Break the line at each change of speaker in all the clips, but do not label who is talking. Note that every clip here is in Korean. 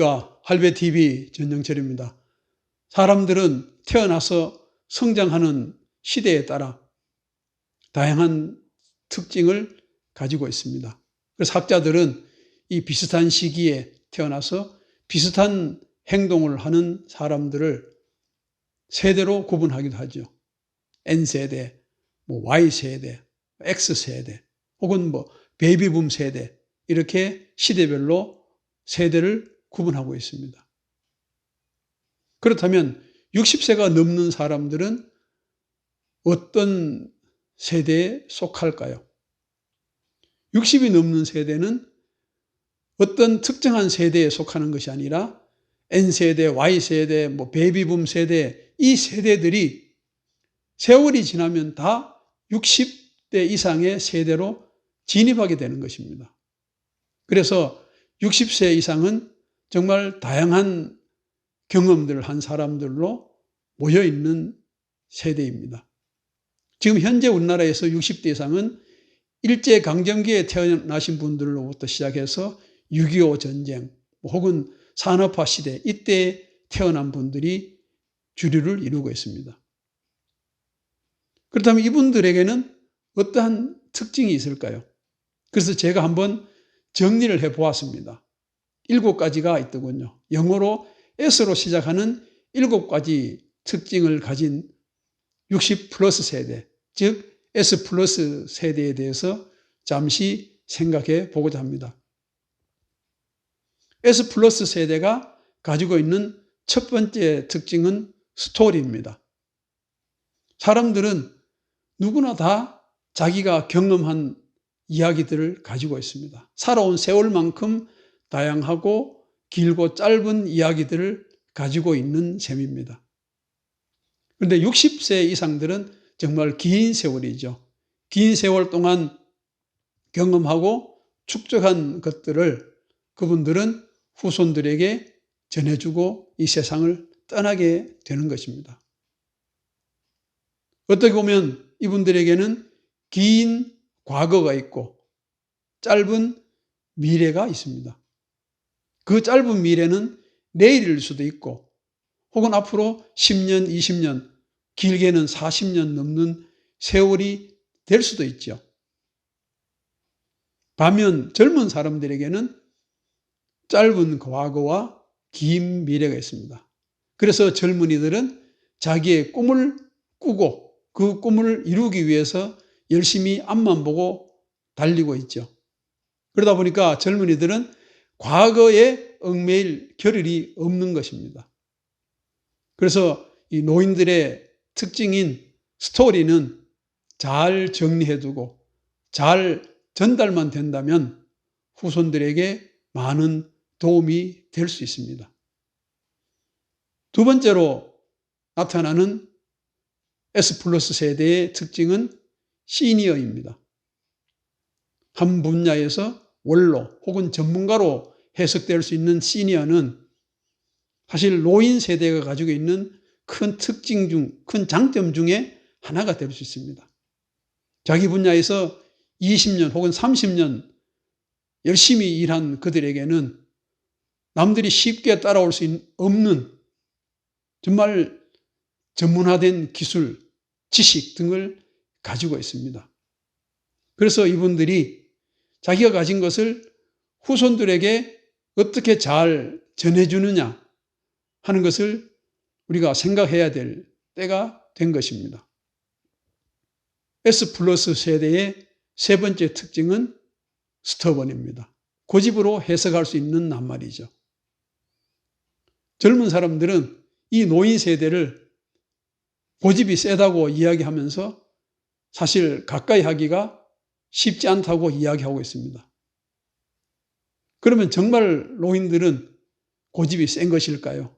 안녕하십니까. 할배TV 전영철입니다. 사람들은 태어나서 성장하는 시대에 따라 다양한 특징을 가지고 있습니다. 그래서 학자들은 이 비슷한 시기에 태어나서 비슷한 행동을 하는 사람들을 세대로 구분하기도 하죠. N세대, 뭐 Y세대, X세대, 혹은 뭐 베이비붐 세대, 이렇게 시대별로 세대를 구분하고 있습니다. 그렇다면 60세가 넘는 사람들은 어떤 세대에 속할까요? 60이 넘는 세대는 어떤 특정한 세대에 속하는 것이 아니라 N세대, Y세대, 뭐 베이비붐 세대, 이 세대들이 세월이 지나면 다 60대 이상의 세대로 진입하게 되는 것입니다. 그래서 60세 이상은 정말 다양한 경험들을 한 사람들로 모여 있는 세대입니다. 지금 현재 우리나라에서 60대 이상은 일제 강점기에 태어나신 분들로부터 시작해서 6.25 전쟁 혹은 산업화 시대 이때 태어난 분들이 주류를 이루고 있습니다. 그렇다면 이분들에게는 어떠한 특징이 있을까요? 그래서 제가 한번 정리를 해 보았습니다. 일곱 가지가 있더군요. 영어로 S로 시작하는 일곱 가지 특징을 가진 60 플러스 세대, 즉 S 플러스 세대에 대해서 잠시 생각해 보고자 합니다. S 플러스 세대가 가지고 있는 첫 번째 특징은 스토리입니다. 사람들은 누구나 다 자기가 경험한 이야기들을 가지고 있습니다. 살아온 세월만큼 다양하고 길고 짧은 이야기들을 가지고 있는 셈입니다. 그런데 60세 이상들은 정말 긴 세월이죠. 긴 세월 동안 경험하고 축적한 것들을 그분들은 후손들에게 전해주고 이 세상을 떠나게 되는 것입니다. 어떻게 보면 이분들에게는 긴 과거가 있고 짧은 미래가 있습니다. 그 짧은 미래는 내일일 수도 있고 혹은 앞으로 10년, 20년, 길게는 40년 넘는 세월이 될 수도 있죠. 반면 젊은 사람들에게는 짧은 과거와 긴 미래가 있습니다. 그래서 젊은이들은 자기의 꿈을 꾸고 그 꿈을 이루기 위해서 열심히 앞만 보고 달리고 있죠. 그러다 보니까 젊은이들은 과거에 얽매일 겨를이 없는 것입니다. 그래서 이 노인들의 특징인 스토리는 잘 정리해두고 잘 전달만 된다면 후손들에게 많은 도움이 될 수 있습니다. 두 번째로 나타나는 S 플러스 세대의 특징은 시니어입니다. 한 분야에서 원로 혹은 전문가로 해석될 수 있는 시니어는 사실 노인 세대가 가지고 있는 큰 특징 중, 큰 장점 중에 하나가 될 수 있습니다. 자기 분야에서 20년 혹은 30년 열심히 일한 그들에게는 남들이 쉽게 따라올 수 없는 정말 전문화된 기술, 지식 등을 가지고 있습니다. 그래서 이분들이 자기가 가진 것을 후손들에게 어떻게 잘 전해주느냐 하는 것을 우리가 생각해야 될 때가 된 것입니다. S 플러스 세대의 세 번째 특징은 스터번입니다. 고집으로 해석할 수 있는 낱말이죠. 젊은 사람들은 이 노인 세대를 고집이 세다고 이야기하면서 사실 가까이 하기가 쉽지 않다고 이야기하고 있습니다. 그러면 정말 노인들은 고집이 센 것일까요?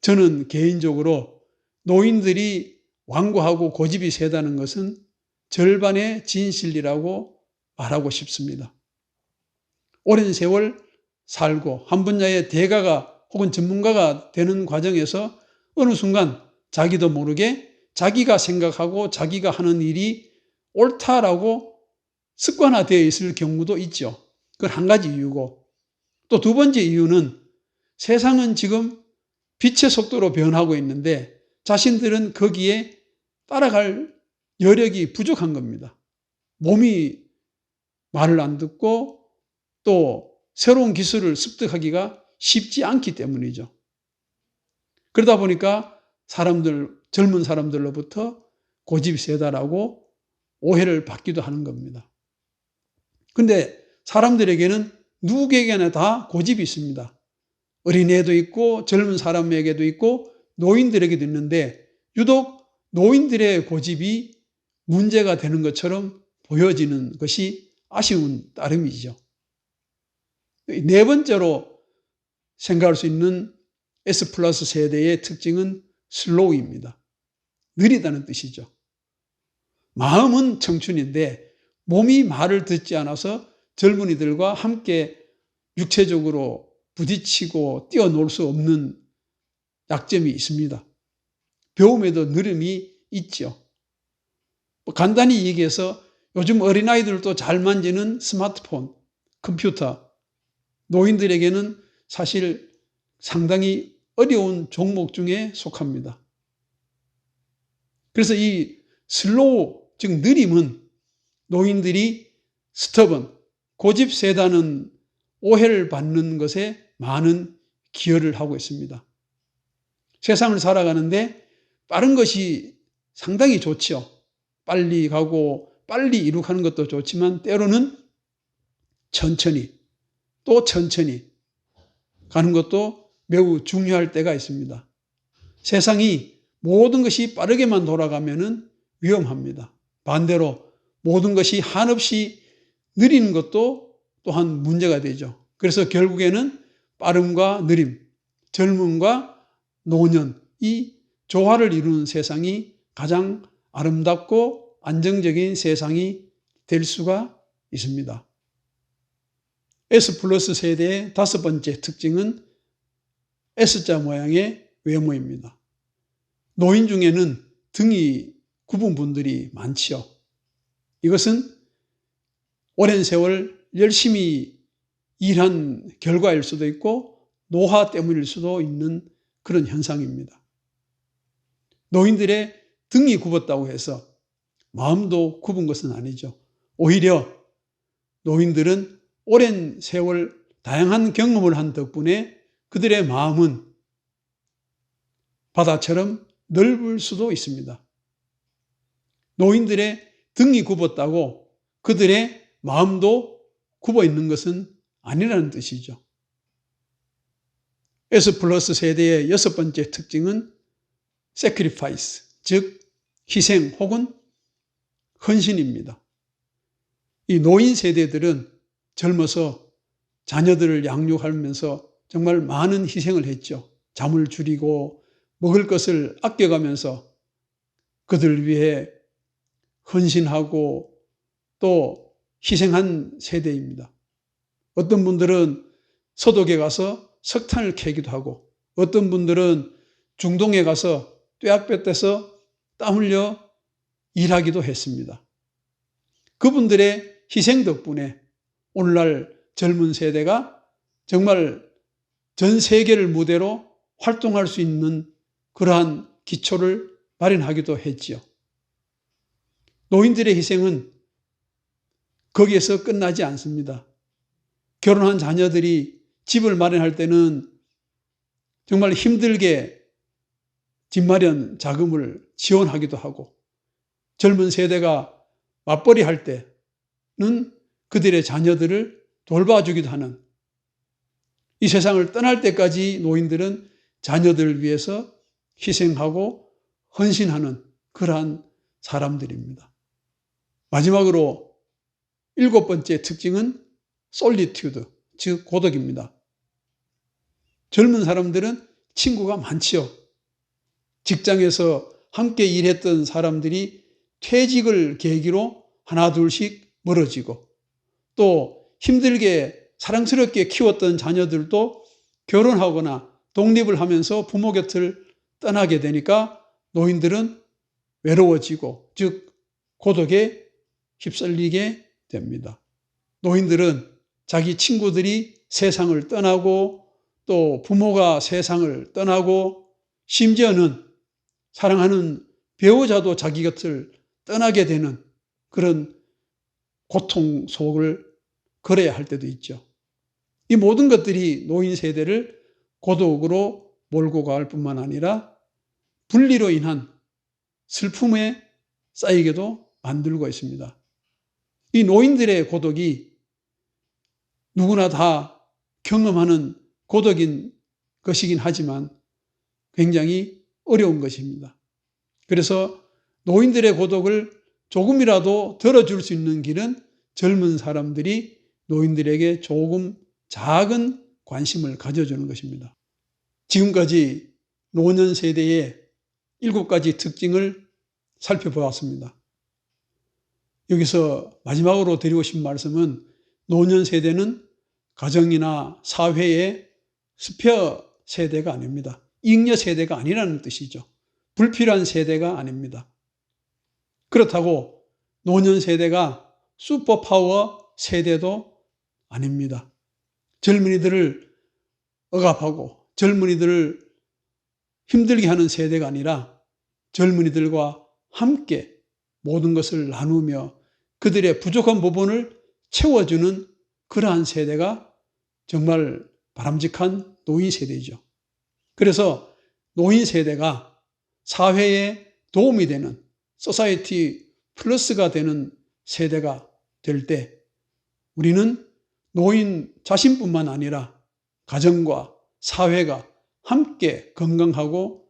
저는 개인적으로 노인들이 완고하고 고집이 세다는 것은 절반의 진실이라고 말하고 싶습니다. 오랜 세월 살고 한 분야의 대가가 혹은 전문가가 되는 과정에서 어느 순간 자기도 모르게 자기가 생각하고 자기가 하는 일이 옳다라고 습관화되어 있을 경우도 있죠. 그건 한 가지 이유고 또 두 번째 이유는 세상은 지금 빛의 속도로 변하고 있는데 자신들은 거기에 따라갈 여력이 부족한 겁니다. 몸이 말을 안 듣고 또 새로운 기술을 습득하기가 쉽지 않기 때문이죠. 그러다 보니까 사람들, 젊은 사람들로부터 고집이 세다라고 오해를 받기도 하는 겁니다. 근데 사람들에게는 누구에게나 다 고집이 있습니다. 어린애도 있고 젊은 사람에게도 있고 노인들에게도 있는데 유독 노인들의 고집이 문제가 되는 것처럼 보여지는 것이 아쉬운 따름이죠. 네 번째로 생각할 수 있는 S 플러스 세대의 특징은 슬로우입니다. 느리다는 뜻이죠. 마음은 청춘인데 몸이 말을 듣지 않아서 젊은이들과 함께 육체적으로 부딪히고 뛰어놀 수 없는 약점이 있습니다. 배움에도 느림이 있죠. 뭐 간단히 얘기해서 요즘 어린아이들도 잘 만지는 스마트폰, 컴퓨터, 노인들에게는 사실 상당히 어려운 종목 중에 속합니다. 그래서 이 슬로우, 즉 느림은 노인들이 스터번, 고집세다는 오해를 받는 것에 많은 기여를 하고 있습니다. 세상을 살아가는데 빠른 것이 상당히 좋죠. 빨리 가고 빨리 이룩하는 것도 좋지만 때로는 천천히 또 천천히 가는 것도 매우 중요할 때가 있습니다. 세상이 모든 것이 빠르게만 돌아가면 위험합니다. 반대로 모든 것이 한없이 느리는 것도 또한 문제가 되죠. 그래서 결국에는 빠름과 느림, 젊음과 노년, 이 조화를 이루는 세상이 가장 아름답고 안정적인 세상이 될 수가 있습니다. S 플러스 세대의 다섯 번째 특징은 S자 모양의 외모입니다. 노인 중에는 등이 굽은 분들이 많지요. 이것은 오랜 세월 열심히 일한 결과일 수도 있고 노화 때문일 수도 있는 그런 현상입니다. 노인들의 등이 굽었다고 해서 마음도 굽은 것은 아니죠. 오히려 노인들은 오랜 세월 다양한 경험을 한 덕분에 그들의 마음은 바다처럼 넓을 수도 있습니다. 노인들의 등이 굽었다고 그들의 마음도 굽어 있는 것은 아니라는 뜻이죠. S 플러스 세대의 여섯 번째 특징은 sacrifice, 즉 희생 혹은 헌신입니다. 이 노인 세대들은 젊어서 자녀들을 양육하면서 정말 많은 희생을 했죠. 잠을 줄이고 먹을 것을 아껴가면서 그들을 위해 헌신하고 또 희생한 세대입니다. 어떤 분들은 서독에 가서 석탄을 캐기도 하고 어떤 분들은 중동에 가서 뙤약볕에서 땀 흘려 일하기도 했습니다. 그분들의 희생 덕분에 오늘날 젊은 세대가 정말 전 세계를 무대로 활동할 수 있는 그러한 기초를 마련하기도 했지요. 노인들의 희생은 거기에서 끝나지 않습니다. 결혼한 자녀들이 집을 마련할 때는 정말 힘들게 집 마련 자금을 지원하기도 하고 젊은 세대가 맞벌이 할 때는 그들의 자녀들을 돌봐주기도 하는 이 세상을 떠날 때까지 노인들은 자녀들을 위해서 희생하고 헌신하는 그러한 사람들입니다. 마지막으로 일곱 번째 특징은 솔리튜드, 즉 고독입니다. 젊은 사람들은 친구가 많지요. 직장에서 함께 일했던 사람들이 퇴직을 계기로 하나 둘씩 멀어지고 또 힘들게 사랑스럽게 키웠던 자녀들도 결혼하거나 독립을 하면서 부모 곁을 떠나게 되니까 노인들은 외로워지고 즉 고독에 휩쓸리게 됩니다. 노인들은 자기 친구들이 세상을 떠나고 또 부모가 세상을 떠나고 심지어는 사랑하는 배우자도 자기 곁을 떠나게 되는 그런 고통 속을 걸어야 할 때도 있죠. 이 모든 것들이 노인 세대를 고독으로 몰고 갈 뿐만 아니라 분리로 인한 슬픔에 쌓이게도 만들고 있습니다. 이 노인들의 고독이 누구나 다 경험하는 고독인 것이긴 하지만 굉장히 어려운 것입니다. 그래서 노인들의 고독을 조금이라도 덜어줄 수 있는 길은 젊은 사람들이 노인들에게 조금 작은 관심을 가져주는 것입니다. 지금까지 노년 세대의 일곱 가지 특징을 살펴보았습니다. 여기서 마지막으로 드리고 싶은 말씀은 노년 세대는 가정이나 사회의 스페어 세대가 아닙니다. 잉여 세대가 아니라는 뜻이죠. 불필요한 세대가 아닙니다. 그렇다고 노년 세대가 슈퍼파워 세대도 아닙니다. 젊은이들을 억압하고 젊은이들을 힘들게 하는 세대가 아니라 젊은이들과 함께 모든 것을 나누며 그들의 부족한 부분을 채워주는 그러한 세대가 정말 바람직한 노인 세대이죠. 그래서 노인 세대가 사회에 도움이 되는 소사이티 플러스가 되는 세대가 될 때 우리는 노인 자신뿐만 아니라 가정과 사회가 함께 건강하고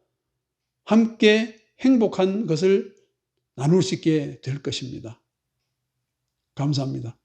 함께 행복한 것을 나눌 수 있게 될 것입니다. 감사합니다.